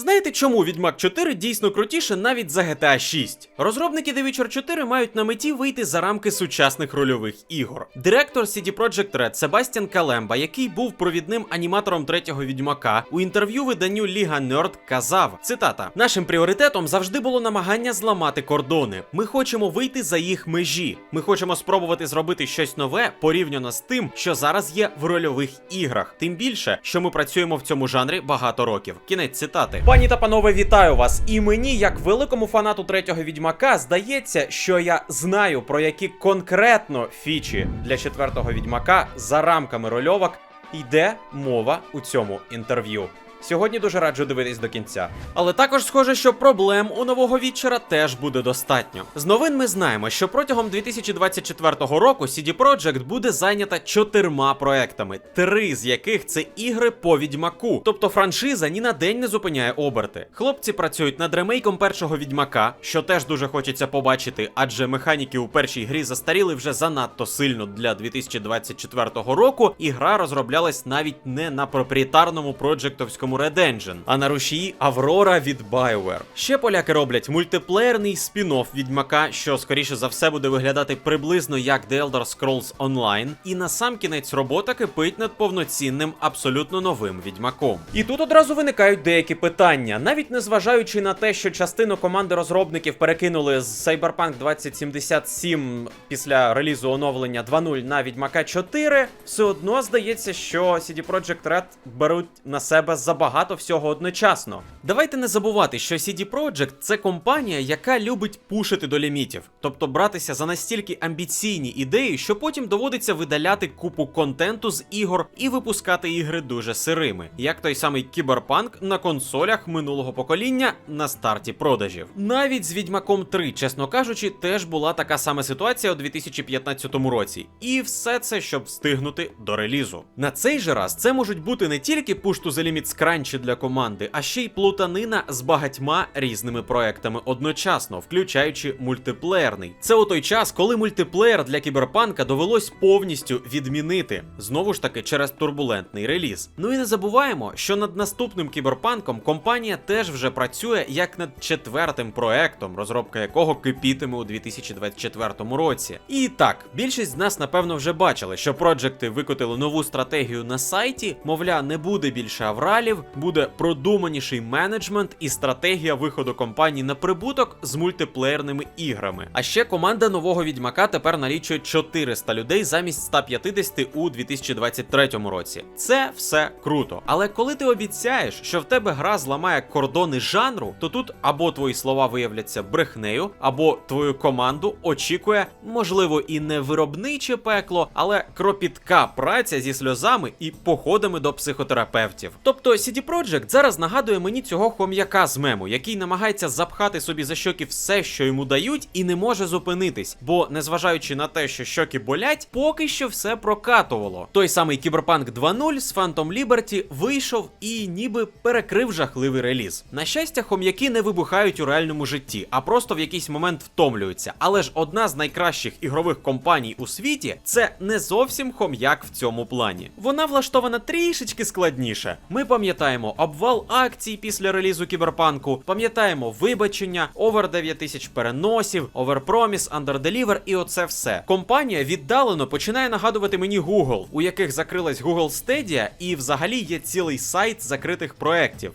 Знаєте, чому Відьмак 4 дійсно крутіше навіть за GTA 6? Розробники The Witcher 4 мають на меті вийти за рамки сучасних рольових ігор. Директор CD Projekt Red Себастьян Калемба, який був провідним аніматором третього відьмака, у інтерв'ю виданню Ліга Нерд казав: цитата: Нашим пріоритетом завжди було намагання зламати кордони. Ми хочемо вийти за їх межі. Ми хочемо спробувати зробити щось нове порівняно з тим, що зараз є в рольових іграх. Тим більше, що ми працюємо в цьому жанрі багато років. Кінець цитати. Пані та панове, вітаю вас! І мені, як великому фанату третього відьмака, здається, що я знаю про які конкретно фічі для четвертого відьмака за рамками рольовок йде мова у цьому інтерв'ю. Сьогодні дуже раджу дивитись до кінця. Але також схоже, що проблем у нового вітчера теж буде достатньо. З новин ми знаємо, що протягом 2024 року CD Projekt буде зайнята чотирма проектами, три з яких це ігри по відьмаку. Тобто франшиза ні на день не зупиняє оберти. Хлопці працюють над ремейком першого відьмака, що теж дуже хочеться побачити, адже механіки у першій грі застаріли вже занадто сильно для 2024 року, і гра розроблялась навіть не на проприєтарному проджектовському Red Engine, а на рушії Аврора від BioWare. Ще поляки роблять мультиплеєрний спін-офф відьмака, що скоріше за все буде виглядати приблизно як The Elder Scrolls Online, і на сам кінець робота кипить над повноцінним, абсолютно новим відьмаком. І тут одразу виникають деякі питання, навіть незважаючи на те, що частину команди розробників перекинули з Cyberpunk 2077 після релізу оновлення 2.0 на Відьмака 4, все одно здається, що CD Projekt Red беруть на себе забагато всього одночасно. Давайте не забувати, що CD Projekt це компанія, яка любить пушити до лімітів, тобто братися за настільки амбіційні ідеї, що потім доводиться видаляти купу контенту з ігор і випускати ігри дуже сирими, як той самий Кіберпанк на консолях минулого покоління на старті продажів. Навіть з Відьмаком 3, чесно кажучи, теж була така сама ситуація у 2015 році. І все це, щоб встигнути до релізу. На цей же раз це можуть бути не тільки push to the limit скранчі для команди, а ще й плутанина з багатьма різними проектами одночасно, включаючи мультиплеєрний. Це у той час, коли мультиплеєр для кіберпанка довелось повністю відмінити, знову ж таки через турбулентний реліз. Ну і не забуваємо, що над наступним кіберпанком компанія теж вже працює як над четвертим проектом, розробка якого кипітиме у 2024 році. І так, більшість з нас напевно вже бачили, що проджекти викотили нову стратегію на сайті. Мовля, не буде більше авралів, буде продуманіший менеджмент і стратегія виходу компанії на прибуток з мультиплеєрними іграми. А ще команда нового відьмака тепер налічує 400 людей замість 150 у 2023 році. Це все круто. Але коли ти обіцяєш, що в тебе гра зламає кордони жанру, то тут або твої слова виявляться брехнею, або твою команду очікує, можливо, і не виробниче пекло, але кропітка праця зі сльозами і походами до психотерапевтів. Тобто CD Projekt зараз нагадує мені цього хом'яка з мему, який намагається запхати собі за щоки все, що йому дають, і не може зупинитись. Бо, незважаючи на те, що щоки болять, поки що все прокатувало. Той самий Cyberpunk 2.0 з Phantom Liberty вийшов і ніби перекрив жахливий реліз. На щастя, хом'яки не вибухають у реальному житті, а просто в якийсь момент втомлюються. Але ж одна з найкращих ігрових компаній у світі це не зовсім хом'як в цьому плані. Вона влаштована трішечки складніше. Ми пам'ятаємо обвал акцій після релізу кіберпанку, пам'ятаємо вибачення, овер 9000 переносів, оверпроміс, андерделівер і оце все. Компанія віддалено починає нагадувати мені Google, у яких закрилась Google Stadia, і взагалі є цілий сайт закритих проєктів.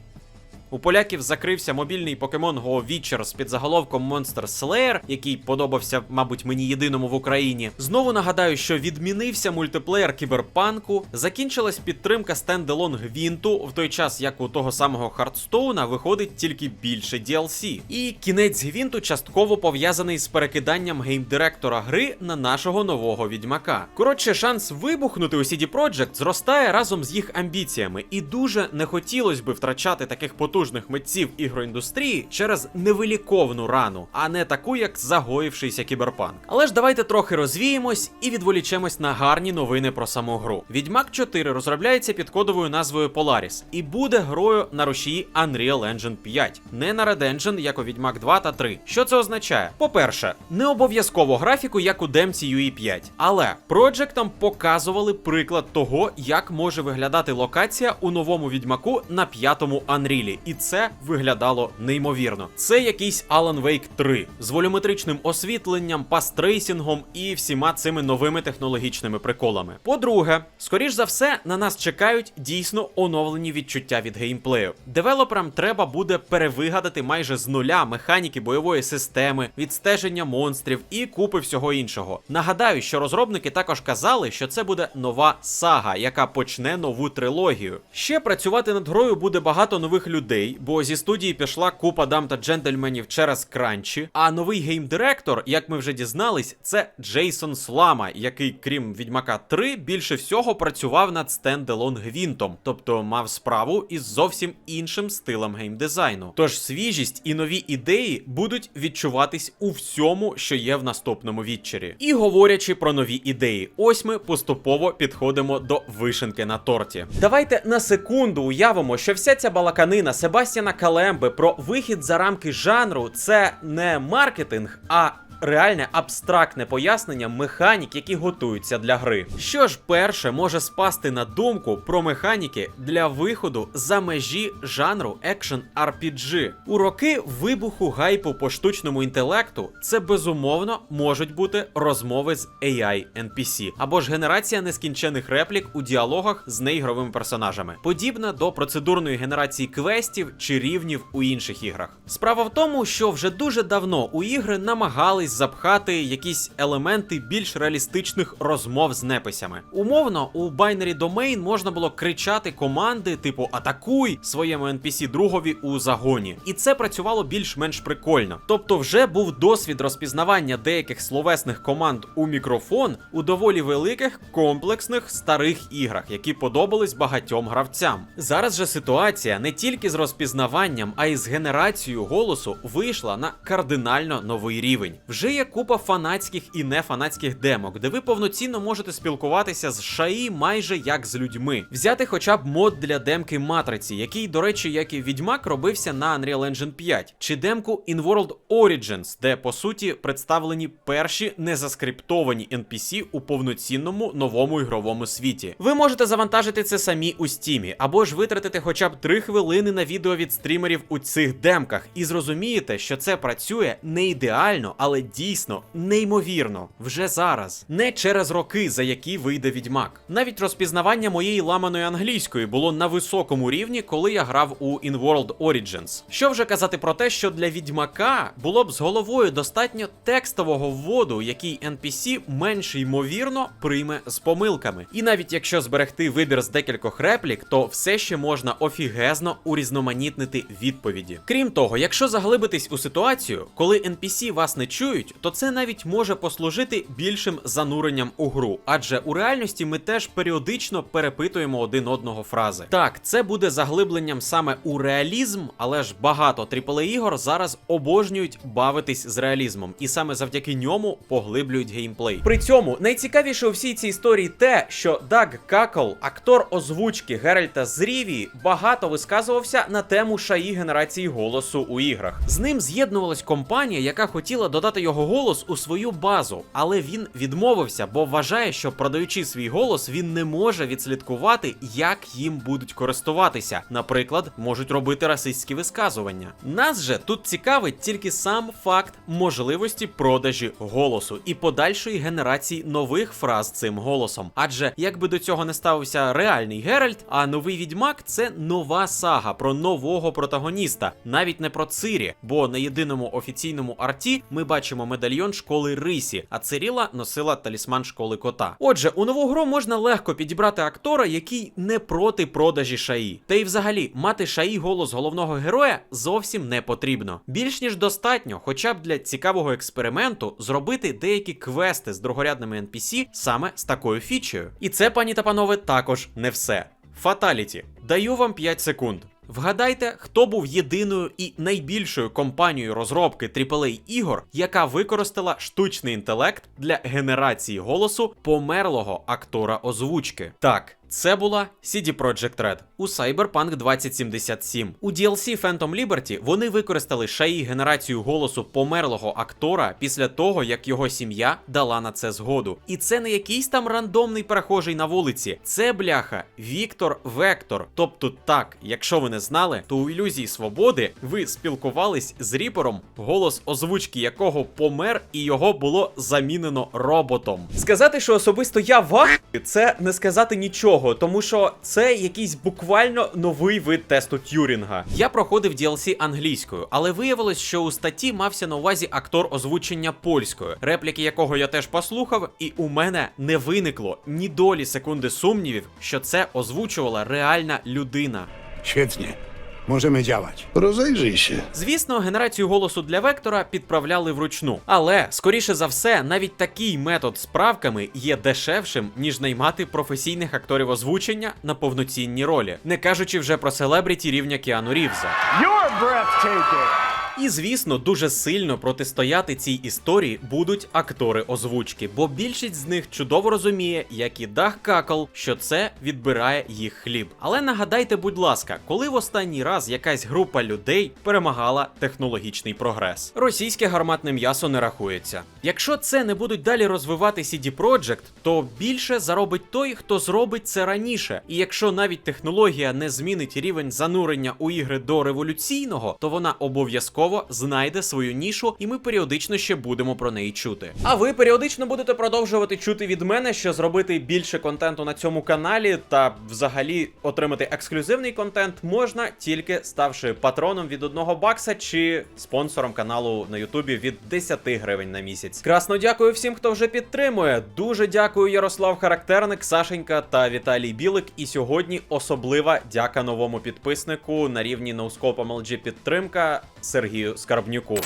У поляків закрився мобільний Pokemon Go Witcher з підзаголовком Monster Slayer, який подобався, мабуть, мені єдиному в Україні. Знову нагадаю, що відмінився мультиплеєр кіберпанку, закінчилась підтримка стенделон Гвінту, в той час як у того самого Хардстоуна виходить тільки більше DLC. І кінець Гвінту частково пов'язаний з перекиданням геймдиректора гри на нашого нового відьмака. Коротше, шанс вибухнути у CD Projekt зростає разом з їх амбіціями, і дуже не хотілося би втрачати таких потужних митців ігроіндустрії через невиліковну рану, а не таку, як загоївшийся кіберпанк. Але ж давайте трохи розвіємось і відволічемось на гарні новини про саму гру. Відьмак 4 розробляється під кодовою назвою Polaris і буде грою на рушії Unreal Engine 5, не на Red Engine, як у Відьмак 2 та 3. Що це означає? По-перше, не обов'язково графіку, як у демці UE 5, але проджектам показували приклад того, як може виглядати локація у новому відьмаку на п'ятому Unreal. І це виглядало неймовірно. Це якийсь Alan Wake 3 з волюметричним освітленням, пастрейсінгом і всіма цими новими технологічними приколами. По-друге, скоріш за все, на нас чекають дійсно оновлені відчуття від геймплею. Девелоперам треба буде перевигадати майже з нуля механіки бойової системи, відстеження монстрів і купи всього іншого. Нагадаю, що розробники також казали, що це буде нова сага, яка почне нову трилогію. Ще працювати над грою буде багато нових людей, бо зі студії пішла купа дам та джентльменів через кранчі. А новий геймдиректор, як ми вже дізнались, це Джейсон Слама, який, крім Відьмака 3, більше всього працював над стенделон Гвінтом, тобто мав справу із зовсім іншим стилем геймдизайну. Тож свіжість і нові ідеї будуть відчуватись у всьому, що є в наступному відчері. І говорячи про нові ідеї, ось ми поступово підходимо до вишенки на торті. Давайте на секунду уявимо, що вся ця балаканина Себастьяна Калемби про вихід за рамки жанру це не маркетинг, а реальне абстрактне пояснення механік, які готуються для гри. Що ж перше може спасти на думку про механіки для виходу за межі жанру екшен RPG? У роки вибуху гайпу по штучному інтелекту це безумовно можуть бути розмови з AI NPC або ж генерація нескінчених реплік у діалогах з неігровими персонажами, подібна до процедурної генерації квестів чи рівнів у інших іграх. Справа в тому, що вже дуже давно у ігри намагались запхати якісь елементи більш реалістичних розмов з неписями. Умовно, у Binary Domain можна було кричати команди, типу Атакуй своєму NPC другові у загоні. І це працювало більш-менш прикольно. Тобто, вже був досвід розпізнавання деяких словесних команд у мікрофон у доволі великих комплексних старих іграх, які подобались багатьом гравцям. Зараз же ситуація не тільки з розпізнаванням, а й з генерацією голосу вийшла на кардинально новий рівень. Вже є купа фанатських і нефанатських демок, де ви повноцінно можете спілкуватися з шаї майже як з людьми. Взяти хоча б мод для демки матриці, який, до речі, як і відьмак, робився на Unreal Engine 5, чи демку In World Origins, де по суті представлені перші незаскриптовані NPC у повноцінному новому ігровому світі. Ви можете завантажити це самі у стімі, або ж витратити хоча б 3 хвилини на відео від стрімерів у цих демках, і зрозумієте, що це працює не ідеально, але дійсно неймовірно вже зараз, не через роки, за які вийде відьмак. Навіть розпізнавання моєї ламаної англійської було на високому рівні, коли я грав у In World Origins. Що вже казати про те, що для відьмака було б з головою достатньо текстового вводу, який NPC менш ймовірно прийме з помилками. І навіть якщо зберегти вибір з декількох реплік, то все ще можна офігезно урізноманітнити відповіді. Крім того, якщо заглибитись у ситуацію, коли NPC вас не чують, то це навіть може послужити більшим зануренням у гру, адже у реальності ми теж періодично перепитуємо один одного фрази. Так, це буде заглибленням саме у реалізм, але ж багато AAA ігор зараз обожнюють бавитись з реалізмом, і саме завдяки ньому поглиблюють геймплей. При цьому найцікавіше у всій цій історії те, що Даг Какл, актор озвучки Геральта з Рівії, багато висказувався на тему шаї генерації голосу у іграх. З ним з'єднувалась компанія, яка хотіла додати його голос у свою базу, але він відмовився, бо вважає, що продаючи свій голос, він не може відслідкувати, як їм будуть користуватися. Наприклад, можуть робити расистські висказування. Нас же тут цікавить тільки сам факт можливості продажі голосу і подальшої генерації нових фраз цим голосом. Адже якби до цього не ставився реальний Геральт, а новий відьмак це нова сага про нового протагоніста, навіть не про Цирі, бо на єдиному офіційному арті ми бачимо медальйон школи Рисі, а Циріла носила талісман школи кота. Отже, у нову гру можна легко підібрати актора, який не проти продажі шаї. Та й взагалі мати шаї голос головного героя зовсім не потрібно. Більш ніж достатньо, хоча б для цікавого експерименту, зробити деякі квести з другорядними NPC саме з такою фічею. І це, пані та панове, також не все. Фаталіті. Даю вам 5 секунд. Вгадайте, хто був єдиною і найбільшою компанією розробки AAA ігор, яка використала штучний інтелект для генерації голосу померлого актора озвучки. Так, Це була CD Projekt Red у Cyberpunk 2077. У DLC Phantom Liberty вони використали шаї генерацію голосу померлого актора після того, як його сім'я дала на це згоду. І це не якийсь там рандомний перехожий на вулиці. Це бляха Віктор Вектор. Тобто, так, якщо ви не знали, то у ілюзії свободи ви спілкувались з ріпером, голос озвучки якого помер, і його було замінено роботом. Сказати, що особисто я вах, це не сказати нічого, тому що це якийсь буквально новий вид тесту Тюрінга. Я проходив DLC англійською, але виявилось, що у статті мався на увазі актор озвучення польською, репліки якого я теж послухав, і у мене не виникло ні долі секунди сумнівів, що це озвучувала реальна людина. Świetnie. Możemy działać. Rozejrzyj się. Звісно, генерацію голосу для вектора підправляли вручну. Але, скоріше за все, навіть такий метод з правками є дешевшим, ніж наймати професійних акторів озвучення на повноцінні ролі, не кажучи вже про селебріті рівня Кіану Рівза. You're breathtaking! І звісно, дуже сильно протистояти цій історії будуть актори озвучки, бо більшість з них чудово розуміє, як і Дах Какл, що це відбирає їх хліб. Але нагадайте, будь ласка, коли в останній раз якась група людей перемагала технологічний прогрес? Російське гарматне м'ясо не рахується. Якщо це не будуть далі розвивати CD Projekt, то більше заробить той, хто зробить це раніше. І якщо навіть технологія не змінить рівень занурення у ігри до революційного, то вона обов'язково знайде свою нішу, і ми періодично ще будемо про неї чути. А ви періодично будете продовжувати чути від мене, що зробити більше контенту на цьому каналі та взагалі отримати ексклюзивний контент можна тільки ставши патроном від одного бакса чи спонсором каналу на Ютубі від 10 гривень на місяць. Красно дякую всім, хто вже підтримує. Дуже дякую Ярослав Характерник, Сашенька та Віталій Білик. І сьогодні особлива дяка новому підписнику на рівні Ноускопа MLG підтримка Сергію Скарбнюку.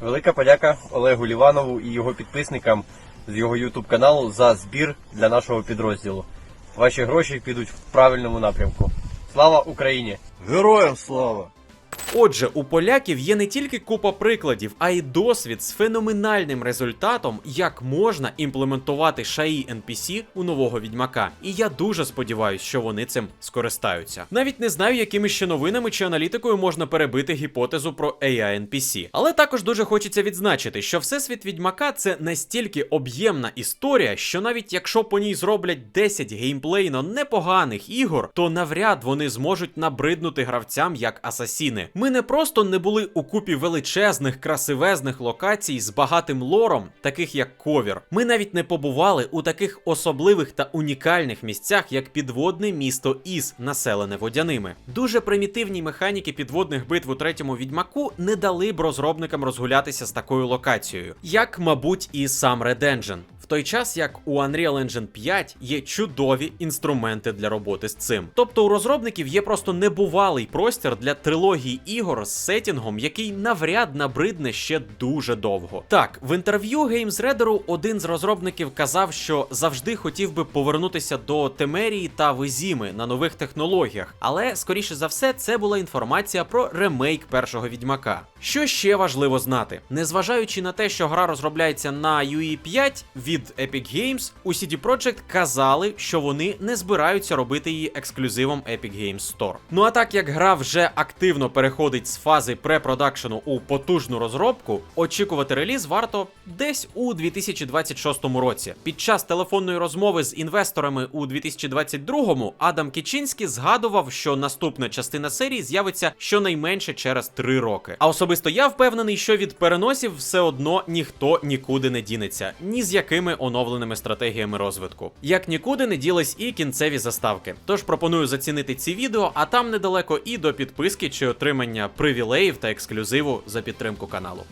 Велика подяка Олегу Ліванову і його підписникам з його YouTube каналу за збір для нашого підрозділу. Ваші гроші підуть в правильному напрямку. Слава Україні! Героям слава! Отже, у поляків є не тільки купа прикладів, а й досвід з феноменальним результатом, як можна імплементувати шаї NPC у нового відьмака. І я дуже сподіваюся, що вони цим скористаються. Навіть не знаю, якими ще новинами чи аналітикою можна перебити гіпотезу про AI NPC. Але також дуже хочеться відзначити, що всесвіт відьмака це настільки об'ємна історія, що навіть якщо по ній зроблять 10 геймплейно непоганих ігор, то навряд вони зможуть набриднути гравцям як асасіни. Ми не просто не були у купі величезних красивезних локацій з багатим лором, таких як ковір. Ми навіть не побували у таких особливих та унікальних місцях, як підводне місто Іс, населене водяними. Дуже примітивні механіки підводних битв у третьому відьмаку не дали б розробникам розгулятися з такою локацією, як, мабуть, і сам Red Engine. Той час як у Unreal Engine 5 є чудові інструменти для роботи з цим. Тобто у розробників є просто небувалий простір для трилогії ігор з сетінгом, який навряд набридне ще дуже довго. Так, в інтерв'ю GamesRadar один з розробників казав, що завжди хотів би повернутися до Темерії та Визіми на нових технологіях, але скоріше за все це була інформація про ремейк першого відьмака. Що ще важливо знати, незважаючи на те, що гра розробляється на UE 5 від Epic Games, у CD Projekt казали, що вони не збираються робити її ексклюзивом Epic Games Store. Ну а так як гра вже активно переходить з фази препродакшену у потужну розробку, очікувати реліз варто десь у 2026 році. Під час телефонної розмови з інвесторами у 2022-му Адам Кічинський згадував, що наступна частина серії з'явиться щонайменше через 3 роки. А особисто я впевнений, що від переносів все одно ніхто нікуди не дінеться, ні з якими оновленими стратегіями розвитку. Як нікуди не ділись і кінцеві заставки. Тож пропоную зацінити ці відео, а там недалеко і до підписки чи отримання привілеїв та ексклюзиву за підтримку каналу.